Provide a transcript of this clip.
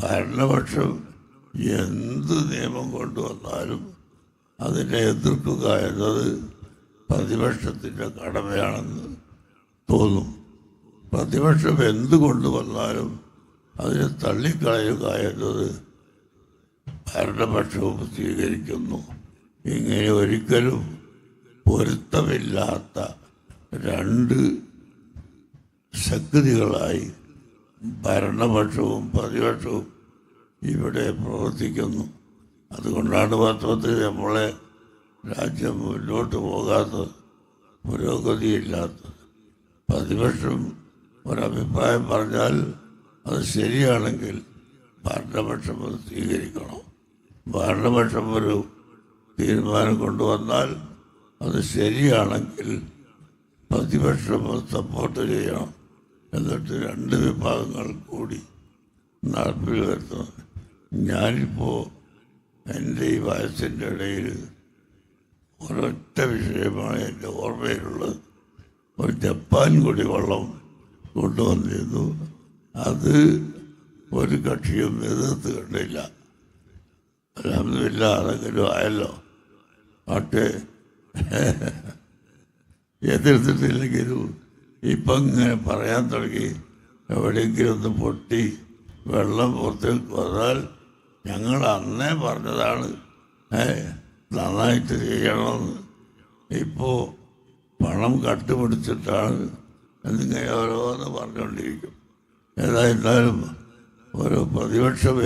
ഭരണപക്ഷം എന്ത് നിയമം കൊണ്ടുവന്നാലും അതിനെ എതിർക്കുക എന്നത് പ്രതിപക്ഷത്തിന്റെ കടമയാണെന്ന് തോന്നും. പ്രതിപക്ഷം എന്ത് കൊണ്ടുവന്നാലും അതിനെ തള്ളിക്കളയുക എന്നത് ഭരണപക്ഷവും സ്വീകരിക്കുന്നു. ഇങ്ങനെ ഒരിക്കലും പൊരുത്തമില്ലാത്ത രണ്ട് ശക്തികളായി ഭരണപക്ഷവും പ്രതിപക്ഷവും ഇവിടെ പ്രവർത്തിക്കുന്നു. അതുകൊണ്ടാണ് വാസ്തവത്തിൽ നമ്മളെ രാജ്യം മുന്നോട്ട് പോകാത്തത് പുരോഗതിയില്ലാത്തത്. പ്രതിപക്ഷം ഒരഭിപ്രായം പറഞ്ഞാൽ അത് ശരിയാണെങ്കിൽ ഭരണപക്ഷം അത് സ്വീകരിക്കണം. ഭരണപക്ഷം ഒരു തീരുമാനം കൊണ്ടുവന്നാൽ അത് ശരിയാണെങ്കിൽ പ്രതിപക്ഷം സപ്പോർട്ട് ചെയ്യണം. എന്നിട്ട് രണ്ട് വിഭാഗങ്ങൾ കൂടി നടപ്പിൽ വരുത്തുന്നത് ഞാനിപ്പോൾ എന്റെ ഈ വയസ്സിന്റെ ഇടയിൽ ഒരൊറ്റ വിഷയമാണ് എന്റെ ഓർമ്മയിലുള്ളത്. ഒരു ജപ്പാൻ കുടിവെള്ളം കൊണ്ടുവന്നിരുന്നു. അത് ഒരു കക്ഷിയും എതിർത്ത് കണ്ടില്ല. അലഹമില്ല അതെങ്കിലും ആയല്ലോ. പക്ഷേ എതിർത്തിട്ടില്ലെങ്കിലും ഇപ്പം ഇങ്ങനെ പറയാൻ തുടങ്ങി. എവിടെയെങ്കിലും ഒന്ന് പൊട്ടി വെള്ളം പുറത്തേക്ക് വന്നാൽ ഞങ്ങൾ അന്നേ പറഞ്ഞതാണ് ഏ നന്നായിട്ട് ചെയ്യണമെന്ന്. ഇപ്പോൾ പണം കട്ടുപിടിച്ചിട്ടാണ് എന്നിങ്ങനെ ഓരോന്ന് പറഞ്ഞുകൊണ്ടിരിക്കും. ഏതായിരുന്നാലും ഓരോ പ്രതിപക്ഷം